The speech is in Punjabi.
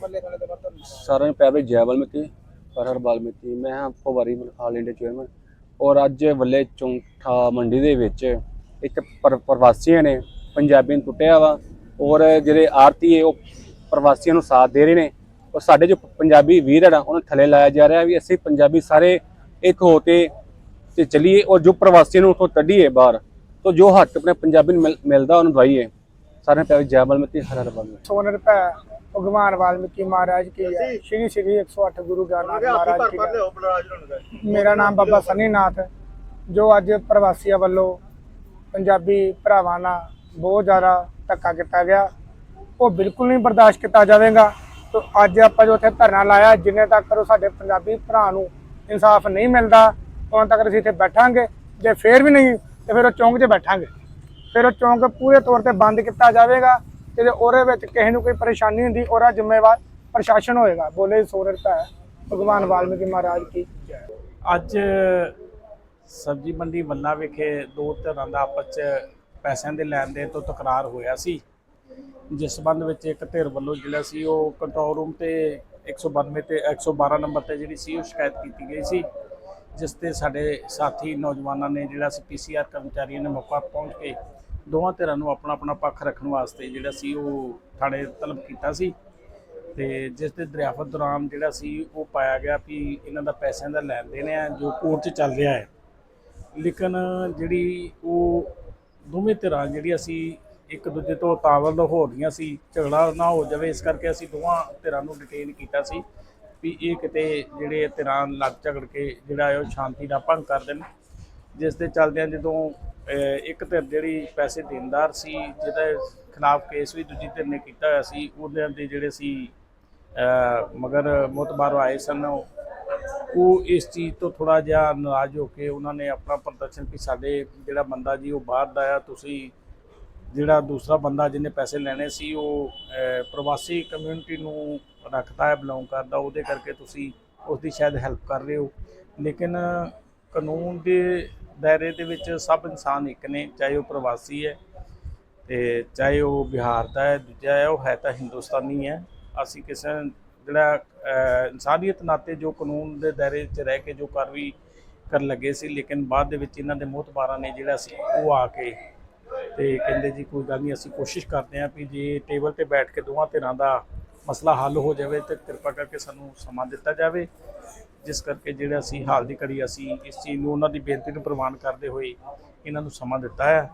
ਸਾਰਿਆਂ ਨੂੰ ਪਿਆਰ ਭਰੀ ਜੈ ਵਾਲਮੀਕੀ ਹਰ ਹਰ ਵਾਲਮੀਕੀ। ਮੈਂ ਹਾਂ ਪਵਾਰੀ ਆਲ ਇੰਡੀਆ ਚੇਅਰਮੈਨ ਔਰ ਅੱਜ ਵੱਲੇ ਚੌਂਠਾ ਮੰਡੀ ਦੇ ਵਿੱਚ ਇੱਕ ਪਰ- ਪ੍ਰਵਾਸੀਆਂ ਨੇ ਪੰਜਾਬੀ ਨੂੰ ਟੁੱਟਿਆ ਵਾ। ਔਰ ਜਿਹੜੇ ਆਰਤੀ ਹੈ ਉਹ ਪ੍ਰਵਾਸੀਆਂ ਨੂੰ ਸਾਥ ਦੇ ਰਹੇ ਨੇ। ਔਰ ਸਾਡੇ ਜੋ ਪੰਜਾਬੀ ਵੀਰ ਹਨ ਉਹਨਾਂ ਥੱਲੇ ਲਾਇਆ ਜਾ ਰਿਹਾ ਵੀ ਅਸੀਂ ਪੰਜਾਬੀ ਸਾਰੇ ਇੱਕ ਹੋ ਕੇ ਤੇ ਚੱਲੀਏ। ਔਰ ਜੋ ਪ੍ਰਵਾਸੀਆਂ ਨੂੰ ਉੱਥੋਂ ਕੱਢੀਏ ਬਾਹਰ ਤੋਂ ਜੋ ਹੱਕ ਆਪਣੇ ਪੰਜਾਬੀ ਨੂੰ ਮਿਲ- ਮਿਲਦਾ ਉਹਨੂੰ ਦਵਾਈਏ। ਸਾਰਿਆਂ ਨੂੰ ਪਿਆਰ ਭਰੀ ਜੈ ਵਾਲਮੀਕੀ ਹਰ ਹਰ ਵਾਲਮੀਕੀ ਭਗਵਾਨ ਵਾਲਮੀਕੀ ਮਹਾਰਾਜ ਕੀ ਹੈ। ਸ਼੍ਰੀ ਸ਼੍ਰੀ 108 ਗੁਰੂ ਨਾਨਕ ਮਹਾਰਾਜ ਕੀ ਹੈ। ਮੇਰਾ ਨਾਮ ਬਾਬਾ ਸਨੀ ਨਾਥ ਜੋ ਅੱਜ ਪ੍ਰਵਾਸੀਆਂ ਵੱਲੋਂ ਪੰਜਾਬੀ ਭਰਾਵਾਂ ਨਾਲ ਬਹੁਤ ਜ਼ਿਆਦਾ ਧੱਕਾ ਕੀਤਾ ਗਿਆ। ਉਹ ਬਿਲਕੁਲ ਨਹੀਂ ਬਰਦਾਸ਼ਤ ਕੀਤਾ ਜਾਵੇਗਾ। ਤੋ ਅੱਜ ਆਪਾਂ ਜੋ ਇੱਥੇ ਧਰਨਾ ਲਾਇਆ ਜਿੰਨੇ ਤੱਕ ਉਹ ਸਾਡੇ ਪੰਜਾਬੀ ਭਰਾ ਨੂੰ ਇਨਸਾਫ ਨਹੀਂ ਮਿਲਦਾ ਉਦੋਂ ਤੱਕ ਅਸੀਂ ਇੱਥੇ ਬੈਠਾਂਗੇ। ਜੇ ਫੇਰ ਵੀ ਨਹੀਂ ਤੇ ਫਿਰ ਉਹ ਚੌਂਕ 'ਚ ਬੈਠਾਂਗੇ। ਫਿਰ ਉਹ ਚੌਂਕ ਪੂਰੇ ਤੌਰ ਤੇ ਬੰਦ ਕੀਤਾ ਜਾਵੇਗਾ। ਤੇ ਉਹਦੇ ਵਿੱਚ ਕਿਸੇ ਨੂੰ ਕੋਈ ਪਰੇਸ਼ਾਨੀ ਹੁੰਦੀ, ਉਹਦਾ ਜ਼ਿੰਮੇਵਾਰ ਪ੍ਰਸ਼ਾਸਨ ਹੋਏਗਾ। ਬੋਲੇ ਸੋਰ ਭੈ, ਭਗਵਾਨ ਵਾਲਮੀਕੀ ਮਹਾਰਾਜ ਕੀ ਜੈ। ਅੱਜ ਸਬਜ਼ੀ ਮੰਡੀ ਵੱਲਾ ਵਿਖੇ ਦੋ ਧਿਰਾਂ ਦਾ ਆਪਸ ਚ ਪੈਸਿਆਂ ਦੇ ਲੈਣ ਦੇਣ ਤੋਂ ਤਕਰਾਰ ਹੋਇਆ ਸੀ। ਜਿਸ ਸੰਬੰਧ ਵਿੱਚ ਇੱਕ ਧਿਰ ਵੱਲੋਂ ਜਿਹੜਾ ਸੀ, ਉਹ ਕੰਟਰੋਲ ਰੂਮ ਤੇ 192 ਤੇ 112 ਨੰਬਰ ਤੇ ਜਿਹੜੀ ਸੀ, ਉਹ ਸ਼ਿਕਾਇਤ ਕੀਤੀ ਗਈ ਸੀ। ਜਿਸ ਤੇ ਸਾਡੇ ਸਾਥੀ ਨੌਜਵਾਨਾਂ ਨੇ ਜਿਹੜਾ ਸੀ ਪੀਸੀਆਰ ਕਰਮਚਾਰੀਆਂ ਨੇ ਮੌਕਾ ਪਹੁੰਚ ਕੇ ਦੋਵਾਂ ਧਿਰਾਂ ਨੂੰ ਆਪਣਾ ਆਪਣਾ ਪੱਖ ਰੱਖਣ ਵਾਸਤੇ ਜਿਹੜਾ ਸੀ ਉਹ ਥਾਣੇ ਤਲਬ ਕੀਤਾ ਸੀ ਤੇ ਜਿਸ ਦੇ ਦਰਿਆਫਤ ਦੌਰਾਨ ਜਿਹੜਾ ਸੀ ਉਹ ਪਾਇਆ ਗਿਆ ਵੀ ਇਹਨਾਂ ਦਾ ਪੈਸਿਆਂ ਦਾ ਲੈਣ ਦੇਣ ਹੈ ਜੋ ਕੋਰਟ 'ਚ ਚੱਲ ਰਿਹਾ ਹੈ। ਲੇਕਿਨ ਜਿਹੜੀ ਉਹ ਦੋਵੇਂ ਧਿਰਾਂ ਜਿਹੜੀਆਂ ਸੀ, ਇੱਕ ਦੂਜੇ ਤੋਂ ਤਾਵਲ ਹੋ ਰਹੀਆਂ ਸੀ, ਝਗੜਾ ਨਾ ਹੋ ਜਾਵੇ, ਇਸ ਕਰਕੇ ਅਸੀਂ ਦੋਵਾਂ ਧਿਰਾਂ ਨੂੰ ਡਿਟੇਨ ਕੀਤਾ ਸੀ ਵੀ ਇਹ ਕਿਤੇ ਜਿਹੜੇ ਧਿਰਾਂ ਲੱਗ ਝਗੜ ਕੇ ਜਿਹੜਾ ਉਹ ਸ਼ਾਂਤੀ ਦਾ ਭੰਗ ਕਰ ਦੇਣ। ਜਿਸ ਦੇ ਚੱਲਦਿਆਂ ਜਦੋਂ ਇੱਕ ਧਿਰ ਜਿਹੜੀ ਪੈਸੇ ਦੇਣਦਾਰ ਸੀ ਜਿਹਦੇ ਖਿਲਾਫ ਕੇਸ ਵੀ ਦੂਜੀ ਧਿਰ ਨੇ ਕੀਤਾ ਹੋਇਆ ਸੀ ਉਹਦੇ ਦੇ ਜਿਹੜੇ ਸੀ ਅਹ, ਮਗਰ ਮੁਤਬਾਰ ਆਏ ਸਨ ਉਹ ਇਸ ਚੀਜ਼ ਤੋਂ ਥੋੜਾ ਜਿਹਾ ਨਾਰਾਜ਼ ਹੋ ਕੇ ਉਹਨਾਂ ਨੇ ਆਪਣਾ ਪ੍ਰਦਰਸ਼ਨ ਕਿ ਸਾਡੇ ਜਿਹੜਾ ਬੰਦਾ ਜੀ ਉਹ ਬਾਹਰ ਦਾ ਆ ਤੁਸੀਂ ਜਿਹੜਾ ਦੂਸਰਾ ਬੰਦਾ ਜਿਹਨੇ ਪੈਸੇ ਲੈਣੇ ਸੀ ਉਹ ਪ੍ਰਵਾਸੀ ਕਮਿਊਨਿਟੀ ਨੂੰ ਰੱਖਦਾ ਹੈ ਬਿਲੋਂਗ ਕਰਦਾ ਉਹਦੇ ਕਰਕੇ ਤੁਸੀਂ ਉਸ ਦੀ ਸ਼ਾਇਦ ਹੈਲਪ ਕਰ ਰਹੇ ਹੋ। ਲੇਕਿਨ ਕਾਨੂੰਨ ਦੇ ਦਾਇਰੇ ਦੇ ਵਿੱਚ ਸਭ ਇਨਸਾਨ ਇੱਕ ਨੇ, ਚਾਹੇ ਉਹ ਪ੍ਰਵਾਸੀ ਹੈ ਤੇ ਚਾਹੇ ਉਹ ਬਿਹਾਰ ਦਾ ਹੈ, ਦੂਜਾ ਹੈ, ਉਹ ਹੈ ਤਾਂ ਹਿੰਦੁਸਤਾਨੀ ਹੈ। ਅਸੀਂ ਕਿਸੇ ਜਿਹੜਾ ਇਨਸਾਨੀਅਤ ਨਾਤੇ ਜੋ ਕਾਨੂੰਨ ਦੇ ਦਾਇਰੇ 'ਚ ਰਹਿ ਕੇ ਜੋ ਕਾਰਵਾਈ ਕਰਨ ਲੱਗੇ ਸੀ, ਲੇਕਿਨ ਬਾਅਦ ਦੇ ਵਿੱਚ ਇਹਨਾਂ ਦੇ ਮੋਹਤਬਾਰਾਂ ਨੇ ਜਿਹੜਾ ਸੀ, ਉਹ ਆ ਕੇ ਤੇ ਕਹਿੰਦੇ ਜੀ ਕੋਈ ਗੱਲ ਨਹੀਂ, ਅਸੀਂ ਕੋਸ਼ਿਸ਼ ਕਰਦੇ ਹਾਂ ਵੀ ਜੇ ਟੇਬਲ ਤੇ ਬੈਠ ਕੇ ਦੋਵਾਂ ਧਿਰਾਂ ਦਾ ਮਸਲਾ ਹੱਲ ਹੋ ਜਾਵੇ ਤੇ ਕਿਰਪਾ ਕਰਕੇ ਸਾਨੂੰ ਸਮਾਂ ਦਿੱਤਾ ਜਾਵੇ, ਜਿਸ ਕਰਕੇ ਜਿਹੜਾ ਅਸੀਂ ਹਾਲ ਦੀ ਘੜੀ ਅਸੀਂ ਇਸ ਚੀਜ਼ ਨੂੰ ਉਹਨਾਂ ਦੀ ਬੇਨਤੀ ਨੂੰ ਪ੍ਰਵਾਨ ਕਰਦੇ ਹੋਏ ਇਹਨਾਂ ਨੂੰ ਸਮਾਂ ਦਿੱਤਾ ਹੈ।